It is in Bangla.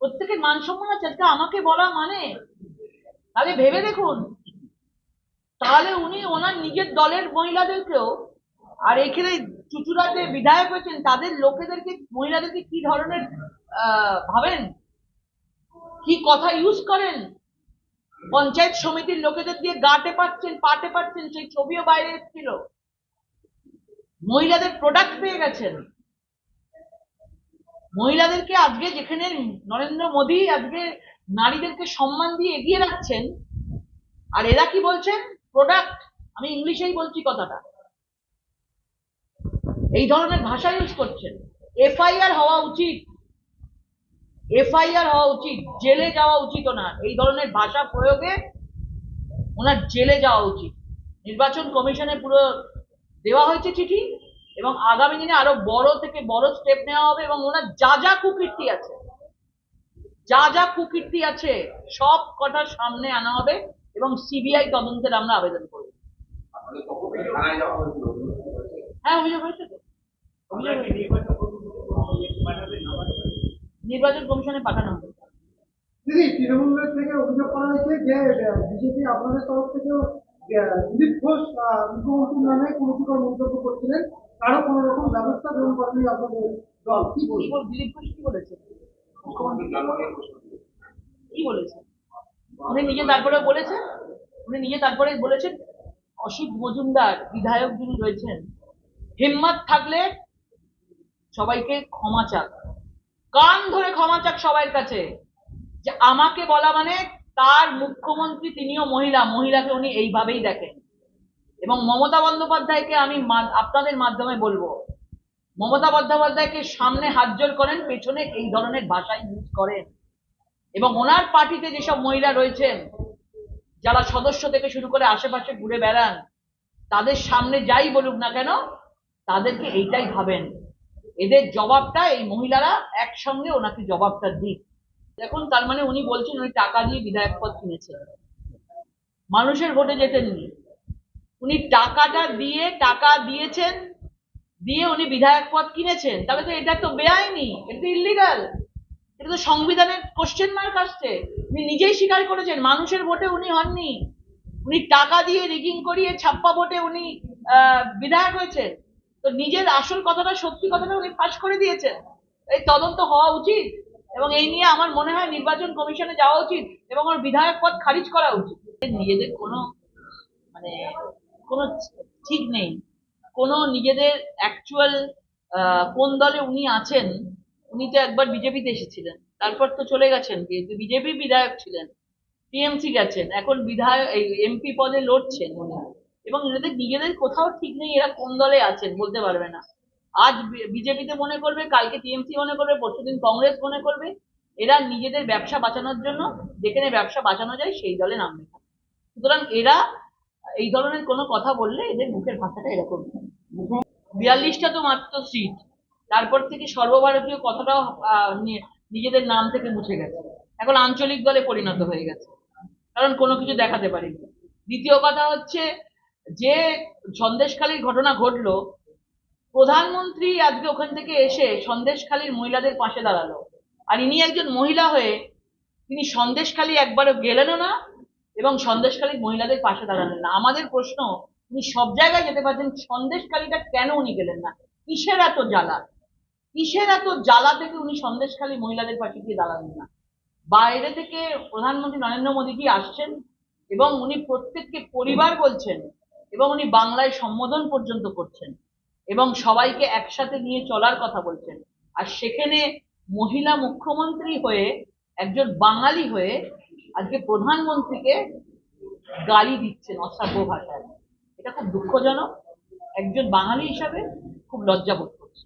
প্রত্যেকের মান সম্মান আছে, আজকে আমাকে বলা মানে? তাহলে ভেবে দেখুন। তাহলে উনি ওনার নিজের দলের মহিলাদেরকেও, আর এখানে চুচুরা যে বিধায়ক হয়েছেন, তাদের লোকেদেরকে মহিলাদেরকে কি ধরনের ভাবেন? কি কথা ইউজ করেন? পঞ্চায়েত সমিতির লোকেদের দিয়ে গাটে পাচ্ছেন পাটে পাচ্ছেন সেই ছবিও বাইরে এসেছিল। মহিলাদের প্রোডাক্ট পেয়ে গেছেন। মহিলাদেরকে আজকে যেখানে নরেন্দ্র মোদী আজকে নারীদেরকে সম্মান দিয়ে এগিয়ে রাখছেন, আর এরা কি বলছেন? প্রোডাক্ট আমি ইংলিশেই বলছি কথাটা। এই ধরনের ভাষা ইউজ করছেন। এফআইআর হওয়া উচিত। এফআইআর হওয়া উচিত। জেলে যাওয়া উচিত ওনার। এই ধরনের ভাষা প্রয়োগে ওনার জেলে যাওয়া উচিত। নির্বাচন কমিশনে পুরো দেওয়া হয়েছে চিঠি। এবং আগামী দিনে আরও বড় থেকে বড় স্টেপ নেওয়া হবে এবং ওনার যা যা কুকীর্তি আছে, যা যা কুকীর্তি আছে, সব কটা সামনে আনা হবে এবং সিবিআই তদন্তের আমরা আবেদন করব। হ্যাঁ অভিযোগ হয়েছে তো। নির্বাচন কমিশনে পাঠানো হবে। দিদি, তৃণমূলের থেকে অভিযোগ করা হয়েছে যে বিজেপি আপনাদের তরফ থেকেও দিলীপ ঘোষ মুখ্যমন্ত্রীর নামে কুরুচিকর মন্তব্য করছিলেন। তারও কোনো রকম ব্যবস্থা গ্রহণ করেনি আপনাদের দল কি দিলীপ ঘোষ কি বলেছে? কি বলেছে? উনি নিজে তারপরে বলেছেন উনি নিজে তারপরে বলেছেন অসিত মজুমদার বিধায়ক যিনি রয়েছেন, হিম্মত থাকলে সবাইকে ক্ষমা চাক। কান ধরে ক্ষমা চাক সবার কাছে। যে আমাকে বলা মানে তার মুখ্যমন্ত্রী তিনিও মহিলা, মহিলাকে উনি এইভাবেই দেখেন। এবং মমতা বন্দ্যোপাধ্যায়কে আমি আপনাদের মাধ্যমে বলব। মমতা বন্দ্যোপাধ্যায়কে সামনে হাত জোর করেন, পেছনে এই ধরনের ভাষা ইউজ করেন। এবং ওনার পার্টিতে যেসব মহিলা রয়েছেন, যারা সদস্য থেকে শুরু করে আশেপাশে ঘুরে বেড়ান, তাদের সামনে যাই বলুক না কেন, তাদেরকে এইটাই ভাবেন। এদের জবাবটা এই মহিলারা একসঙ্গে ওনাকে জবাবটা দিক। দেখুন, তার মানে উনি বলছেন উনি টাকা দিয়ে বিধায়ক পদ কিনেছেন। মানুষের ভোটে যেতেননি উনি টাকাটা দিয়ে, টাকা দিয়েছেন, দিয়ে উনি বিধায়ক পদ কিনেছেন। তাহলে তো এটা তো বেআইনি, এটা তো ইলিগাল এটা তো সংবিধানের কোশ্চেন মার্ক আসছে। উনি নিজেই স্বীকার করেছেন, মানুষের ভোটে উনি হননি। উনি টাকা দিয়ে রিগিং করিয়ে ছাপ্পা ভোটে উনি বিধায়ক হয়েছেন। তো নিজের আসল কথাটা, সত্যি কথাটা উনি ফাঁস করে দিয়েছেন। এই তদন্ত হওয়া উচিত এবং এই নিয়ে আমার মনে হয় নির্বাচন কমিশনে যাওয়া উচিত এবং ওর বিধায়ক পদ খারিজ করা উচিত। নিজেদের কোনো মানে কোনো ঠিক নেই। কোনো নিজেদের অ্যাকচুয়াল কোন দলে উনি আছেন, উনি তো একবার বিজেপিতে এসেছিলেন। তারপর তো চলে গেছেন বিজেপি বিধায়ক ছিলেন, টিএমসি গেছেন, এখন বিধায়ক, এই এমপি পদে লড়ছেন উনি। এবং এদের, নিজেদের কোথাও ঠিক নেই এরা কোন দলে আছেন বলতে পারবে না। আজ বিজেপিতে মনে করবে, কালকে টিএমসি মনে করবে পরশুদিন কংগ্রেস মনে করবে, এরা নিজেদের ব্যবসা বাঁচানোর জন্য, যেখানে ব্যবসা বাঁচানো যায় সেই দলে নামবে। সুতরাং এরা এই ধরনের কোনো কথা বললে এদের মুখের ভাষাটা এরকম বিয়াল্লিশটা তো মাত্র সিট তারপর থেকে সর্বভারতীয় কথাটাও নিজেদের নাম থেকে মুছে গেছে। এখন আঞ্চলিক দলে পরিণত হয়ে গেছে। কারণ কোনো কিছু দেখাতে পারিনি। দ্বিতীয় কথা হচ্ছে, যে সন্দেশখালীর ঘটনা ঘটলো, প্রধানমন্ত্রী আজকে ওখান থেকে এসে সন্দেশখালীর মহিলাদের পাশে দাঁড়াল। আর ইনি একজন মহিলা হয়ে, তিনি সন্দেশখালী একবারও গেলেনও না এবং সন্দেশখালীর মহিলাদের পাশে দাঁড়ালেন না। আমাদের প্রশ্ন, উনি সব জায়গায় যেতে পারছেন, সন্দেশখালীটা কেন উনি গেলেন না? কিসের এত জ্বালা? কিসের এত জ্বালা থেকে উনি সন্দেশখালী মহিলাদের পাশে গিয়ে দাঁড়ালেন না? বাইরে থেকে প্রধানমন্ত্রী নরেন্দ্র মোদীজি আসছেন এবং উনি প্রত্যেককে পরিবার বলছেন এবং উনি বাংলায় সম্বোধন পর্যন্ত করছেন এবং সবাইকে একসাথে নিয়ে চলার কথা বলছেন। আর সেখানে মহিলা মুখ্যমন্ত্রী হয়ে, একজন বাঙালি হয়ে আজকে প্রধানমন্ত্রীকে গালি দিচ্ছেন অশ্রাব্য ভাষায়। এটা খুব দুঃখজনক। একজন বাঙালি হিসাবে খুব লজ্জাবোধ।